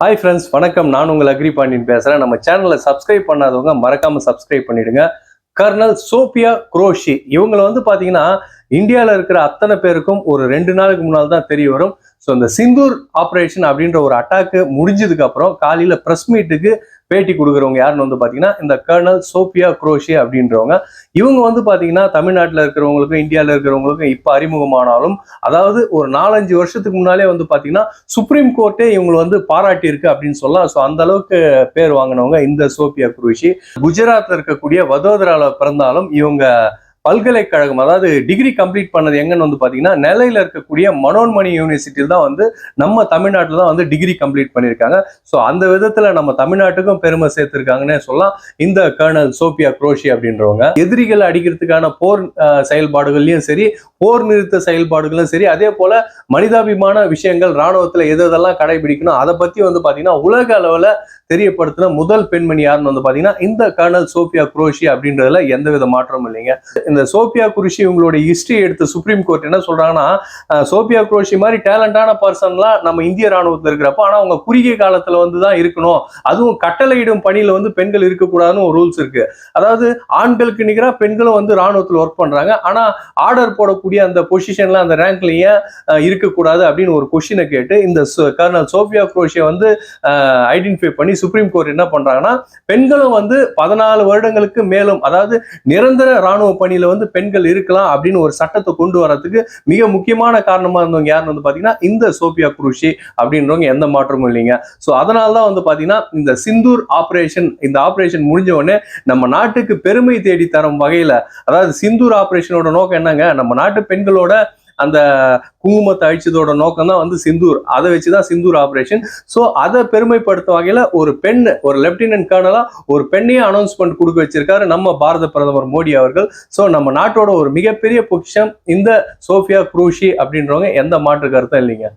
Hi friends வணக்கம். நான் உங்கள் அக்ரி பாண்டியன் பேசுகிறேன் நம்ம சேனலை சப்ஸ்கிரைப் பண்ணாதவங்க மறக்காமல் சப்ஸ்கிரைப் பண்ணிடுங்க. கர்னல் சோபியா குரோஷி. இவங்களை வந்து பார்த்தீங்கன்னா இந்தியாவில் இருக்கிற அத்தனை பேருக்கும் ஒரு ரெண்டு நாளுக்கு முன்னால் தான் தெரிய வரும். ஸோ இந்த சிந்தூர் ஆப்ரேஷன் அப்படின்ற ஒரு அட்டாக்கு முடிஞ்சதுக்கு அப்புறம் காலையில் ப்ரெஸ் மீட்டுக்கு பேட்டி கொடுக்குறவங்க யாருன்னு வந்து பார்த்தீங்கன்னா இந்த கர்னல் சோபியா குரோஷியா அப்படின்றவங்க. இவங்க வந்து பார்த்தீங்கன்னா தமிழ்நாட்டில் இருக்கிறவங்களுக்கும் இந்தியாவில் இருக்கிறவங்களுக்கும் இப்போ அறிமுகமானாலும் அதாவது ஒரு நாலஞ்சு வருஷத்துக்கு முன்னாலே வந்து பார்த்தீங்கன்னா சுப்ரீம் கோர்ட்டே இவங்களை வந்து பாராட்டி இருக்கு அப்படின்னு சொல்லலாம். ஸோ அந்த அளவுக்கு பேர் வாங்கினவங்க இந்த சோபியா குரோஷி. குஜராத்தில் இருக்கக்கூடிய வதோதராவில் பிறந்தாலும் இவங்க பல்கலைக்கழகம் அதாவது டிகிரி கம்ப்ளீட் பண்ணது எங்கன்னு வந்து பார்த்தீங்கன்னா நெல்லையில் இருக்கக்கூடிய மனோன்மணி யூனிவர்சிட்டியில் தான் வந்து நம்ம தமிழ்நாட்டில் தான் வந்து டிகிரி கம்ப்ளீட் பண்ணியிருக்காங்க. ஸோ அந்த விதத்தில் நம்ம தமிழ்நாட்டுக்கும் பெருமை சேர்த்துருக்காங்கன்னே சொல்லலாம். இந்த கர்னல் சோபியா குரோஷி அப்படின்றவங்க எதிரிகள் அடிக்கிறதுக்கான போர் அஹ், செயல்பாடுகள்லையும் சரி போர் நிறுத்த செயல்பாடுகளும் சரி அதே போல மனிதாபிமான விஷயங்கள் ராணுவத்தில் எது எதெல்லாம் கடைபிடிக்கணும் அதை பற்றி வந்து பார்த்தீங்கன்னா உலக அளவில் தெரியப்படுத்தின முதல் பெண்மணி யாருன்னு வந்து பார்த்தீங்கன்னா இந்த கர்னல் சோபியா குரோஷி அப்படின்றதுல எந்தவித மாற்றமும் இல்லைங்க. இந்த சோபியா குருஷி இவங்களுடைய ஹிஸ்டரி எடுத்து சுப்ரீம் கோர்ட் என்ன சொல்றாங்கன்னா சோஃபியா சோபியா குரோஷி மாதிரி டேலண்டான பர்சன்லாம் நம்ம இந்திய ராணுவத்தில் இருக்கிறப்ப ஆனால் அவங்க குறுகிய காலத்தில் வந்து தான் இருக்கணும். அதுவும் கட்டளையிடும் பணியில் வந்து பெண்கள் இருக்கக்கூடாதுன்னு ஒரு ரூல்ஸ் இருக்கு. அதாவது ஆண்களுக்கு நிகராக பெண்களும் வந்து ராணுவத்தில் ஒர்க் பண்றாங்க. ஆனால் ஆர்டர் போடக்கூடிய அந்த பொசிஷன்ல அந்த ரேங்க்ல ஏன் இருக்கக்கூடாது அப்படின்னு ஒரு கொஷினை கேட்டு இந்த கர்னல் சோஃபியா குரோஷியை வந்து ஐடென்டிஃபை பண்ணி சுப்ரீம் கோர்ட் என்ன பண்றாங்கன்னா பெண்களும் வந்து பதினாலு வருடங்களுக்கு மேலும் அதாவது நிரந்தர ராணுவ பணியில வந்து பெண்கள் இருக்கலாம் அப்படின்னு ஒரு சட்டத்தை கொண்டு வரதுக்கு மிக முக்கியமான காரணமா இருந்தவங்க யாருன்னு வந்து பாத்தீங்கன்னா இந்த சோஃபியா குருஷி அப்படின்றவங்க எந்த மாற்றமும் இல்லைங்க. ஸோ அதனால தான் வந்து பாத்தீங்கன்னா இந்த சிந்தூர் ஆப்ரேஷன் இந்த ஆப்ரேஷன் முடிஞ்ச உடனே நம்ம நாட்டுக்கு பெருமை தேடி தரும் வகையில அதாவது சிந்தூர் ஆப்ரேஷனோட நோக்கம் என்னங்க? நம்ம நாட்டு பெண்களோட அந்த குங்குமத்தை அழிச்சதோட நோக்கம் தான் வந்து சிந்தூர். அதை வச்சு தான் சிந்தூர் ஆப்ரேஷன் ஸோ அதை பெருமைப்படுத்தும் வகையில் ஒரு பெண் ஒரு லெப்டினன்ட் கர்னலாக ஒரு பெண்ணையே அனௌன்ஸ்மெண்ட் கொடுக்க வச்சிருக்காரு நம்ம பாரத பிரதமர் மோடி அவர்கள். ஸோ நம்ம நாட்டோட ஒரு மிகப்பெரிய பொக்கிஷம் இந்த சோஃபியா குரூஷி அப்படின்றவங்க எந்த மாற்று கருத்தும் இல்லைங்க.